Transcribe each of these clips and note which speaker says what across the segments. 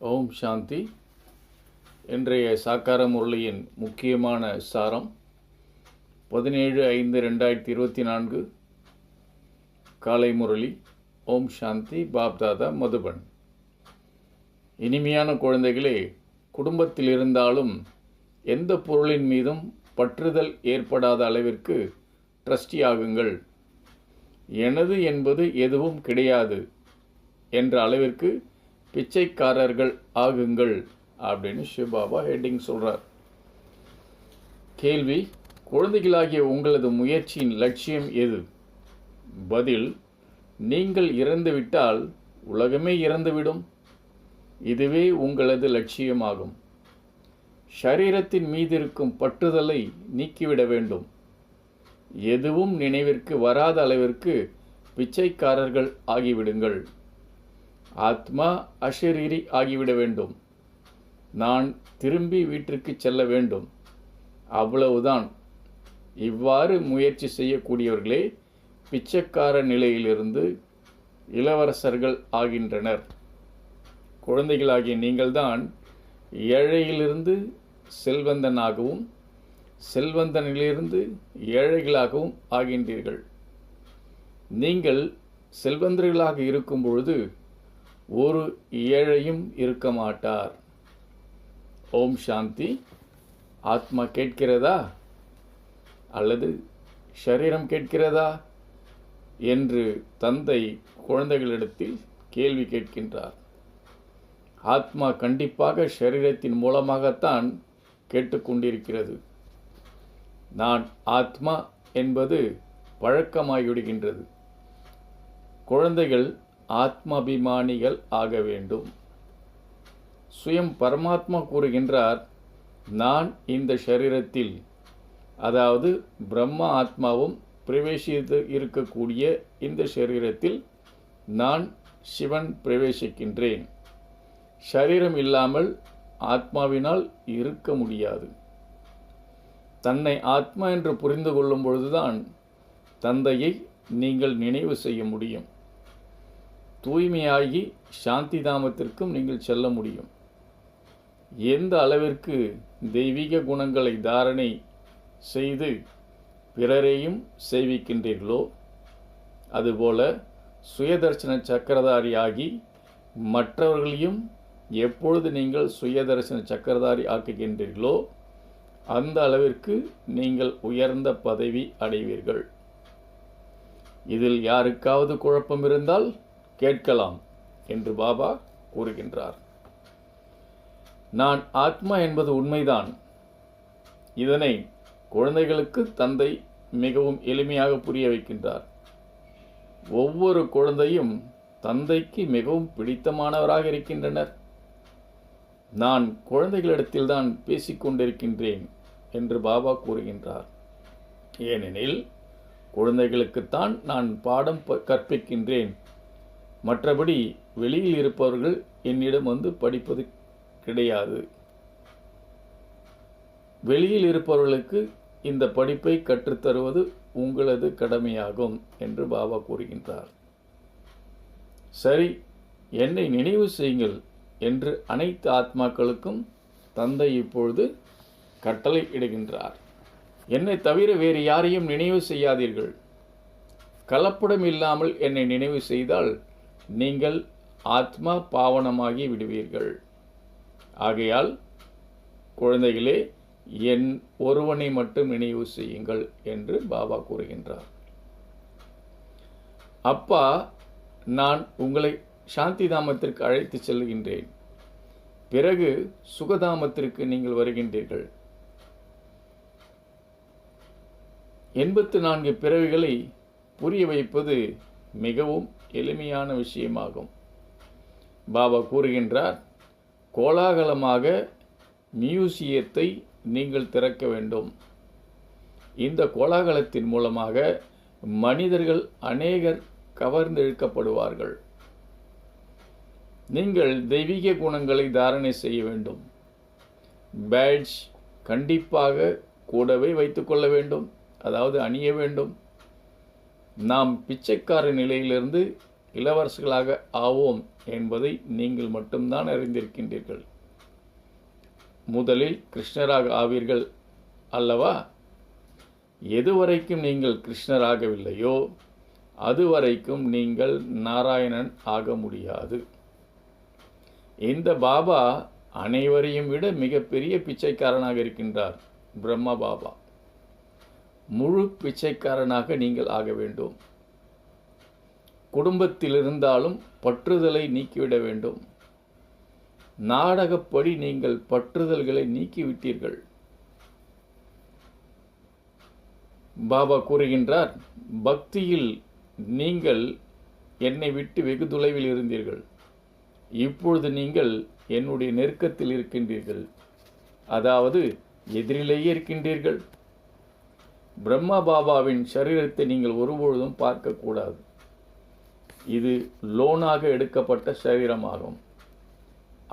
Speaker 1: ஓம் சாந்தி. இன்றைய சாக்கார முரளியின் முக்கியமான சாரம் பதினேழு ஐந்து ரெண்டாயிரத்தி இருபத்தி நான்கு. காலை முரளி ஓம் சாந்தி பாப்தாதா மதுபன். இனிமையான குழந்தைகளே குடும்பத்தில் இருந்தாலும் எந்த பொருளின் மீதும் பற்றுதல் ஏற்படாத அளவிற்கு ட்ரஸ்டி ஆகுங்கள். எனது என்பது எதுவும் கிடையாது என்ற அளவிற்கு பிச்சைக்காரர்கள் ஆகுங்கள் அப்படின்னு சிவபாபா ஹெட்டிங் சொல்கிறார் கேள்வி குழந்தைகளாகிய உங்களது முயற்சியின் லட்சியம் எது? பதில் நீங்கள் இறந்துவிட்டால் உலகமே இறந்துவிடும். இதுவே உங்களது லட்சியமாகும். சரீரத்தின் மீது இருக்கும் பற்றுதலை நீக்கிவிட வேண்டும். எதுவும் நினைவிற்கு வராத அளவிற்கு பிச்சைக்காரர்கள் ஆகிவிடுங்கள். ஆத்மா அஷரீரி ஆகிவிட வேண்டும். நான் திரும்பி வீட்டிற்கு செல்ல வேண்டும். அவ்வளவுதான். இவ்வாறு முயற்சி செய்யக்கூடியவர்களே பிச்சைக்கார நிலையிலிருந்து இளவரசர்கள் ஆகின்றனர். குழந்தைகளாகிய நீங்கள்தான் ஏழையிலிருந்து செல்வந்தனாகவும் செல்வந்தனிலிருந்து ஏழைகளாகவும் ஆகின்றீர்கள். நீங்கள் செல்வந்தர்களாக இருக்கும் பொழுது ஒரு ஏழையும் இருக்க மாட்டார். ஓம் சாந்தி. ஆத்மா கேட்கிறதா? அல்லது ஷரீரம் கேட்கிறதா? என்று தந்தை குழந்தைகளிடத்தில் கேள்வி கேட்கின்றார். ஆத்மா கண்டிப்பாக ஷரீரத்தின் மூலமாகத்தான் கேட்டுக்கொண்டிருக்கிறது நான் ஆத்மா என்பது பழக்கமாகிவிடுகின்றது. குழந்தைகள் ஆத்மாபிமானிகள் ஆக வேண்டும். சுயம் பரமாத்மா கூறுகின்றார் நான் இந்த சரீரத்தில் அதாவது பிரம்ம ஆத்மாவும் பிரவேசித்து இருக்கக்கூடிய இந்த சரீரத்தில் நான் சிவன் பிரவேசிக்கின்றேன். சரீரம் இல்லாமல் ஆத்மாவினால் இருக்க முடியாது. தன்னை ஆத்மா என்று புரிந்து கொள்ளும் பொழுதுதான் தந்தையை நீங்கள் நினைவு செய்ய முடியும். தூய்மையாகி சாந்தி தாமத்திற்கும் நீங்கள் செல்ல முடியும். எந்த அளவிற்கு தெய்வீக குணங்களை தாரணை செய்து பிறரையும் சேவிக்கின்றீர்களோ அதுபோல சுயதர்சன சக்கரதாரியாகி மற்றவர்களையும் எப்பொழுது நீங்கள் சுயதர்சன சக்கரதாரி ஆக்குகின்றீர்களோ அந்த அளவிற்கு நீங்கள் உயர்ந்த பதவி அடைவீர்கள். இதில் யாருக்காவது குழப்பம் இருந்தால் கேட்கலாம் என்று பாபா கூறுகின்றார். நான் ஆத்மா என்பது உண்மைதான். இதனை குழந்தைகளுக்கு தந்தை மிகவும் எளிமையாக புரிய வைக்கின்றார். ஒவ்வொரு குழந்தையும் தந்தைக்கு மிகவும் பிடித்தமானவராக இருக்கின்றனர். நான் குழந்தைகளிடத்தில்தான் பேசிக்கொண்டிருக்கின்றேன் என்று பாபா கூறுகின்றார். ஏனெனில் குழந்தைகளுக்குத்தான் நான் பாடம் கற்பிக்கின்றேன். மற்றபடி வெளியில் இருப்பவர்கள் என்னிடம் வந்து படிப்பது கிடையாது. வெளியில் இருப்பவர்களுக்கு இந்த படிப்பை கற்றுத்தருவது உங்களது கடமையாகும் என்று பாபா கூறுகின்றார். சரி என்னை நினைவு செய்யுங்கள் என்று அனைத்து ஆத்மாக்களுக்கும் தந்தை இப்பொழுது கட்டளை இடுகின்றார். என்னை தவிர வேறு யாரையும் நினைவு செய்யாதீர்கள். கலப்படம் இல்லாமல் என்னை நினைவு செய்தால் நீங்கள் ஆத்மா பாவனமாகி விடுவீர்கள். ஆகையால் குழந்தைகளே என் ஒருவனை மட்டும் நினைவு செய்யுங்கள் என்று பாபா கூறுகின்றார். அப்பா நான் உங்களை சாந்தி தாமத்திற்கு அழைத்து செல்கின்றேன். பிறகு சுகதாமத்திற்கு நீங்கள் வருகின்றீர்கள். எண்பத்து நான்கு பிறவிகளை புரிய வைப்பது மிகவும் எளிமையான விஷயமாகும். பாபா கூறுகின்றார் கோலாகலமாக மியூசியத்தை நீங்கள் திறக்க வேண்டும். இந்த கோலாகலத்தின் மூலமாக மனிதர்கள் அநேகர் கவர்ந்தெழுக்கப்படுவார்கள் நீங்கள் தெய்வீக குணங்களை தாரணை செய்ய வேண்டும். பேட்ஜ் கண்டிப்பாக கூடவே வைத்துக்கொள்ள வேண்டும். அதாவது அணிய வேண்டும். நாம் பிச்சைக்கார நிலையிலிருந்து இளவரசர்களாக ஆவோம் என்பதை நீங்கள் மட்டும்தான் அறிந்திருக்கின்றீர்கள். முதலில் கிருஷ்ணராக ஆவீர்கள் அல்லவா? எதுவரைக்கும் நீங்கள் கிருஷ்ணராகவில்லையோ அதுவரைக்கும் நீங்கள் நாராயணன் ஆக முடியாது. இந்த பாபா அனைவரையும் விட மிகப்பெரிய பிச்சைக்காரனாக இருக்கின்றார் பிரம்மா பாபா. முழு பிச்சைக்காரனாக நீங்கள் ஆக வேண்டும். குடும்பத்தில் இருந்தாலும் பற்றுதலை நீக்கிவிட வேண்டும். நாடகப்படி நீங்கள் பற்றுதல்களை நீக்கிவிட்டீர்கள். பாபா கூறுகின்றார் பக்தியில் நீங்கள் என்னை விட்டு வெகு தொலைவில் இருந்தீர்கள். இப்பொழுது நீங்கள் என்னுடைய நெருக்கத்தில் இருக்கின்றீர்கள். அதாவது எதிரிலேயே இருக்கின்றீர்கள். பிரம்மா பாபாவின் சரீரத்தை நீங்கள் ஒருபொழுதும் பார்க்கக்கூடாது. இது லோனாக எடுக்கப்பட்ட சரீரமாகும்.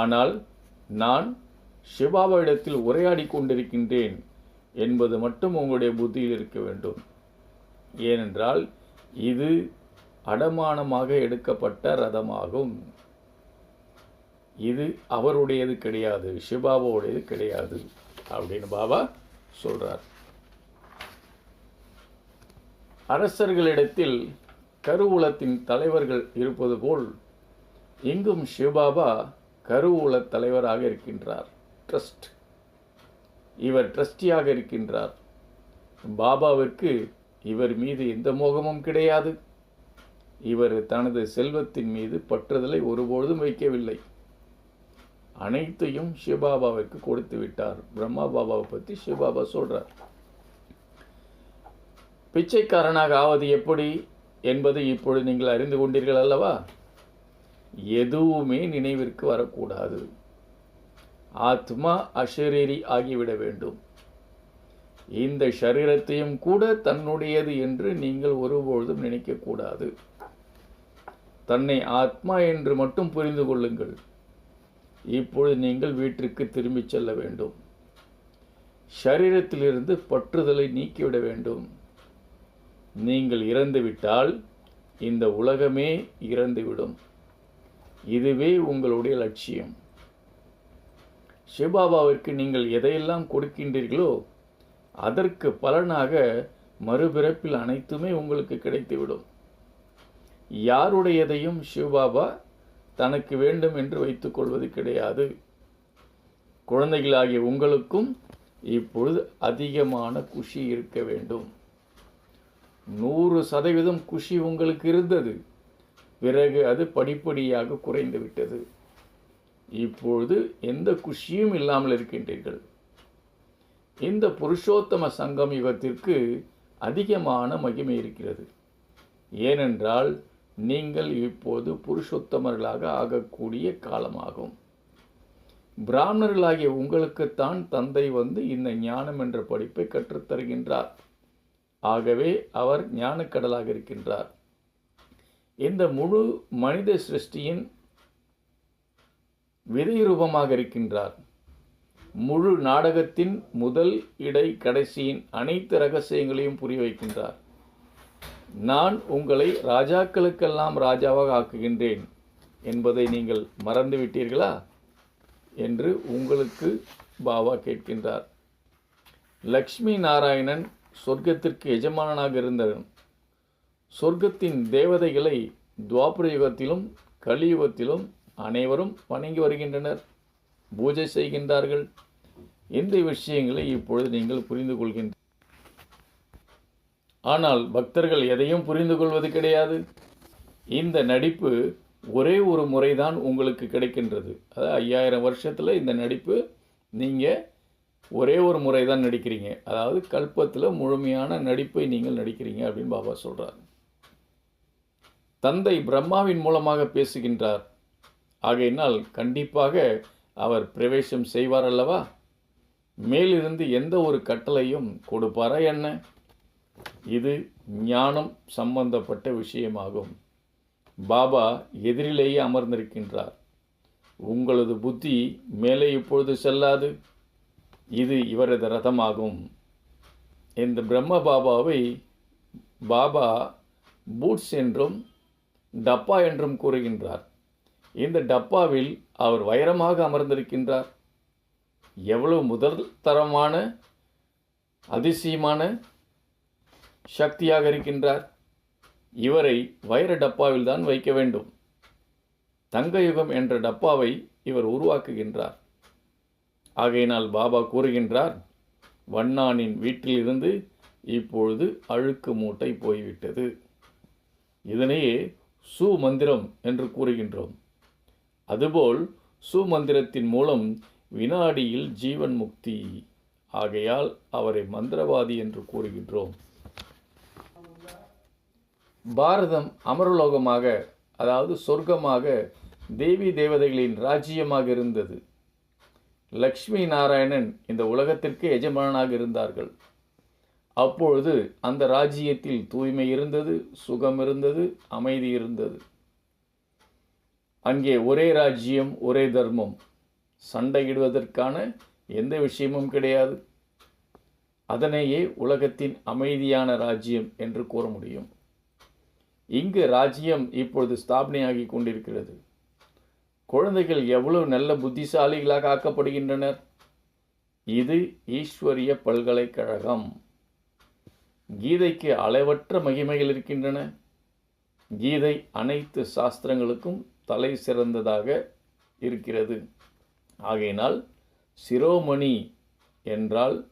Speaker 1: ஆனால் நான் சிவாபாவிடத்தில் உரையாடி கொண்டிருக்கின்றேன் என்பது மட்டும் உங்களுடைய புத்தியில் இருக்க வேண்டும். ஏனென்றால் இது அடமானமாக எடுக்கப்பட்ட ரதமாகும். இது அவருடையது கிடையாது சிபாபாவுடையது கிடையாது அப்படின்னு பாபா சொல்கிறார் அரசர்களிடத்தில் கருவூலத்தின் தலைவர்கள் இருப்பது போல் இங்கும் சிவபாபா கருவூல தலைவராக இருக்கின்றார். ட்ரஸ்ட் இவர் ட்ரஸ்டியாக இருக்கின்றார். பாபாவிற்கு இவர் மீது எந்த மோகமும் கிடையாது. இவர் தனது செல்வத்தின் மீது பற்றுதலை ஒருபொழுதும் வைக்கவில்லை. அனைத்தையும் சிவபாபாவிற்கு கொடுத்து விட்டார். பிரம்மா பாபாவை பற்றி சிவபாபா சொல்கிறார் பிச்சைக்காரனாக ஆவது எப்படி என்பது இப்பொழுது நீங்கள் அறிந்து கொண்டீர்கள் அல்லவா? எதுவுமே நினைவிற்கு வரக்கூடாது. ஆத்மா அஷரீரி ஆகிவிட வேண்டும். இந்த சரீரத்தையும் கூட தன்னுடையது என்று நீங்கள் ஒருபொழுதும் நினைக்கக்கூடாது தன்னை ஆத்மா என்று மட்டும் புரிந்து கொள்ளுங்கள். இப்பொழுது நீங்கள் வீட்டிற்கு திரும்பிச் செல்ல வேண்டும். சரீரத்திலிருந்து பற்றுதலை நீக்கிவிட வேண்டும். நீங்கள் இறந்துவிட்டால் இந்த உலகமே இறந்துவிடும். இதுவே உங்களுடைய லட்சியம். சிவபாபாவிற்கு நீங்கள் எதையெல்லாம் கொடுக்கின்றீர்களோ அதற்கு பலனாக மறுபிறப்பில் அனைத்துமே உங்களுக்கு கிடைத்துவிடும். யாருடையதையும் சிவபாபா தனக்கு வேண்டும் என்று வைத்துக்கொள்வது கிடையாது. குழந்தைகளாகிய உங்களுக்கும் இப்பொழுது அதிகமான குஷி இருக்க வேண்டும். நூறு சதவீதம் குஷி உங்களுக்கு இருந்தது. பிறகு அது படிப்படியாக குறைந்து விட்டது. இப்பொழுது எந்த குஷியும் இல்லாமல் இருக்கின்றீர்கள். இந்த புருஷோத்தம சங்கம் யுகத்திற்கு அதிகமான மகிமை இருக்கிறது. ஏனென்றால் நீங்கள் இப்போது புருஷோத்தமர்களாக ஆகக்கூடிய காலமாகும். பிராமணர்களாகிய உங்களுக்குத்தான் தந்தை வந்து இந்த ஞானம் என்ற படிப்பை கற்றுத்தருகின்றார். ஆகவே அவர் ஞானக்கடலாக இருக்கின்றார். இந்த முழு மனித சிருஷ்டியின் விதை ரூபமாக இருக்கின்றார். முழு நாடகத்தின் முதல் இடை கடைசியின் அனைத்து ரகசியங்களையும் புரிய வைக்கின்றார். நான் உங்களை ராஜாக்களுக்கெல்லாம் ராஜாவாக ஆக்குகின்றேன் என்பதை நீங்கள் மறந்துவிட்டீர்களா? என்று உங்களுக்கு பாபா கேட்கின்றார். லக்ஷ்மி நாராயணன் சொர்க்கத்திற்கு எஜமானனாக இருந்தவன். சொர்க்கத்தின் தேவதைகளை துவாபர யுகத்திலும் கலியுகத்திலும் அனைவரும் வணங்கி வருகின்றனர் பூஜை செய்கின்றார்கள். இந்த விஷயங்களை இப்பொழுது நீங்கள் புரிந்து கொள்கின்ற ஆனால் பக்தர்கள் எதையும் புரிந்து கொள்வது கிடையாது. இந்த நடிப்பு ஒரே ஒரு முறைதான் உங்களுக்கு கிடைக்கின்றது. அதாவது ஐயாயிரம் வருஷத்தில் இந்த நடிப்பு நீங்கள் ஒரே ஒரு முறை தான் நடிக்கிறீங்க. அதாவது கல்பத்தில் முழுமையான நடிப்பை நீங்கள் நடிக்கிறீங்க அப்படின்னு பாபா சொல்கிறார் தந்தை பிரம்மாவின் மூலமாக பேசுகின்றார். ஆகையினால் கண்டிப்பாக அவர் பிரவேசம் செய்வார் அல்லவா? மேலிருந்து எந்த ஒரு கட்டளையும் கொடுப்பாரா என்ன? இது ஞானம் சம்பந்தப்பட்ட விஷயமாகும். பாபா எதிரிலேயே அமர்ந்திருக்கின்றார். உங்களது புத்தி மேலே இப்பொழுது செல்லாது. இது இவரது ரதமாகும். இந்த பிரம்ம பாபாவை பாபா பூட்ஸ் என்றும் டப்பா என்றும் கூறுகின்றார். இந்த டப்பாவில் அவர் வைரமாக அமர்ந்திருக்கின்றார். எவ்வளவு முதல் தரமான அதிசயமான சக்தியாக இருக்கின்றார். இவரை வைர டப்பாவில் தான் வைக்க வேண்டும். தங்க யுகம் என்ற டப்பாவை இவர் உருவாக்குகின்றார். ஆகையினால் பாபா கூறுகின்றார் வண்ணானின் வீட்டிலிருந்து இப்பொழுது அழுக்கு மூட்டை போய்விட்டது. இதனையே சுமந்திரம் என்று கூறுகின்றோம். அதுபோல் சுமந்திரத்தின் மூலம் வினாடியில் ஜீவன் முக்தி. ஆகையால் அவரை மந்திரவாதி என்று கூறுகின்றோம். பாரதம் அமரலோகமாக அதாவது சொர்க்கமாக தேவி தேவதைகளின் ராஜ்யமாக இருந்தது. லக்ஷ்மி நாராயணன் இந்த உலகத்திற்கு எஜமானனாக இருந்தார்கள். அப்பொழுது அந்த ராஜ்யத்தில் தூய்மை இருந்தது சுகம் இருந்தது அமைதி இருந்தது. அங்கே ஒரே ராஜ்யம் ஒரே தர்மம். சண்டையிடுவதற்கான எந்த விஷயமும் கிடையாது. அதனையே உலகத்தின் அமைதியான ராஜ்யம் என்று கூற முடியும். இங்கு ராஜ்யம் இப்பொழுது ஸ்தாபனையாகி கொண்டிருக்கிறது. குழந்தைகள் எவ்வளவு நல்ல புத்திசாலிகளாக ஆக்கப்படுகின்றனர்? இது ஈஸ்வரிய பல்கலைக்கழகம். கீதைக்கு அளவற்ற மகிமைகள் இருக்கின்றன. கீதை அனைத்து சாஸ்திரங்களுக்கும் தலை சிறந்ததாக இருக்கிறது. ஆகையினால் சிரோமணி என்றால்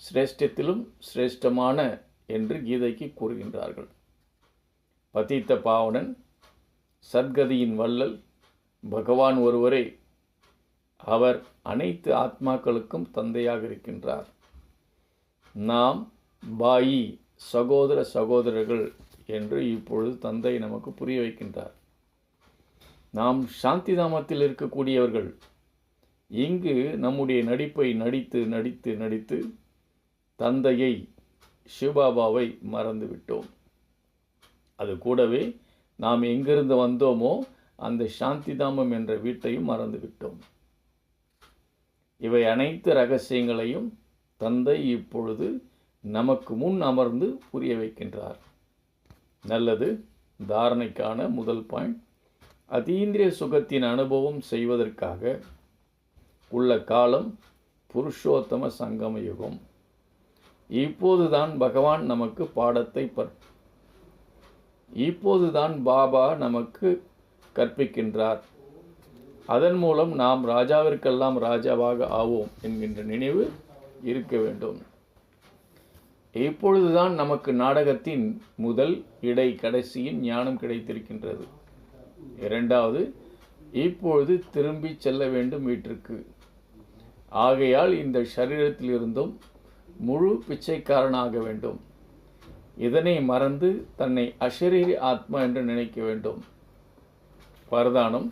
Speaker 1: சிரேஷ்டத்திலும் சிரேஷ்டமான என்று கீதைக்கு கூறுகின்றார்கள். பதித்த பாவனன் சத்கதியின் வள்ளல் பகவான் ஒருவரே அவர் அனைத்து ஆத்மாக்களுக்கும் தந்தையாக இருக்கின்றார். நாம் பாயி சகோதர சகோதரர்கள் என்று இப்பொழுது தந்தை நமக்கு புரிய வைக்கின்றார். நாம் சாந்தி தாமத்தில் இருக்கக்கூடியவர்கள் இங்கு நம்முடைய நடிப்பை நடித்து நடித்து நடித்து தந்தையை சிவபாபாவை மறந்துவிட்டோம். அது கூடவே நாம் எங்கிருந்து வந்தோமோ அந்த சாந்திதாமம் என்ற வீட்டையும் மறந்துவிட்டோம். இவை அனைத்து ரகசியங்களையும் தந்தை இப்பொழுது நமக்கு முன் அமர்ந்து புரிய வைக்கின்றார். நல்லது தாரணைக்கான முதல் பாயிண்ட். அதீந்திரிய சுகத்தின் அனுபவம் செய்வதற்காக உள்ள காலம் புருஷோத்தம சங்கம யுகம் இப்போதுதான் பகவான் நமக்கு பாடத்தை பற் இப்போதுதான் பாபா நமக்கு கற்பிக்கின்றார். அதன் மூலம் நாம் ராஜாவிற்கெல்லாம் ராஜாவாக ஆவோம் என்கின்ற நினைவு இருக்க வேண்டும். இப்பொழுதுதான் நமக்கு நாடகத்தின் முதல் இடை கடைசியின் ஞானம் கிடைத்திருக்கின்றது. இரண்டாவது இப்பொழுது திரும்பி செல்ல வேண்டும் வீட்டிற்கு. ஆகையால் இந்த சரீரத்திலிருந்தும் முழு பிச்சைக்காரனாக வேண்டும். இதனை மறந்து தன்னை அஷரீரி ஆத்மா என்று நினைக்க வேண்டும். வரதானம்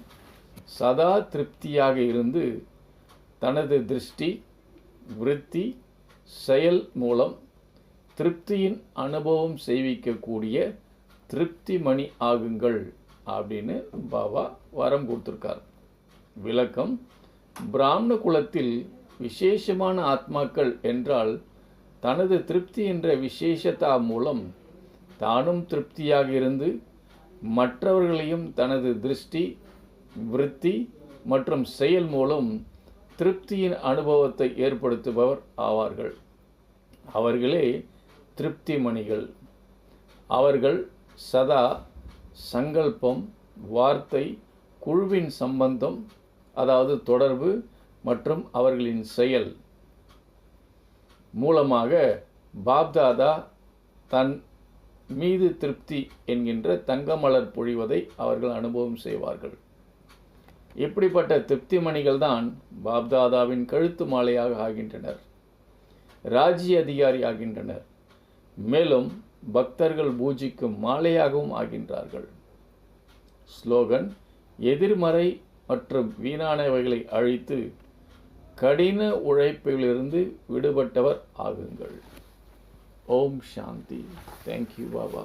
Speaker 1: சதா திருப்தியாக இருந்து தனது திருஷ்டி விருத்தி செயல் மூலம் திருப்தியின் அனுபவம் செய்விக்கக்கூடிய திருப்தி மணி ஆகுங்கள் அப்படின்னு பாபா வரம் கொடுத்துருக்கார். விளக்கம் பிராமண குலத்தில் விசேஷமான ஆத்மாக்கள் என்றால் தனது திருப்தி என்ற விசேஷத்தா மூலம் தானும் திருப்தியாக இருந்து மற்றவர்களையும் தனது திருஷ்டி விருத்தி மற்றும் செயல் மூலம் திருப்தியின் அனுபவத்தை ஏற்படுத்துபவர் ஆவார்கள். அவர்களே திருப்தி மணிகள் அவர்கள் சதா சங்கல்பம் வார்த்தை குழுவின் சம்பந்தம் அதாவது தொடர்பு மற்றும் அவர்களின் செயல் மூலமாக பாப்தாதா தன் மீது திருப்தி என்கின்ற தங்கமலர் பொழிவதை அவர்கள் அனுபவம் செய்வார்கள். இப்படிப்பட்ட திருப்தி மணிகள் தான் பாப்தாதாவின் கழுத்து மாலையாக ஆகின்றனர். ராஜ்ய அதிகாரி ஆகின்றனர். மேலும் பக்தர்கள் பூஜிக்கும் மாலையாகவும் ஆகின்றார்கள். ஸ்லோகன் எதிர்மறை மற்றும் வீணானவைகளை அழித்து கடின உழைப்பிலிருந்து விடுபட்டவர் ஆகுங்கள். ஓம் சாந்தி தேங்க்யூ பாபா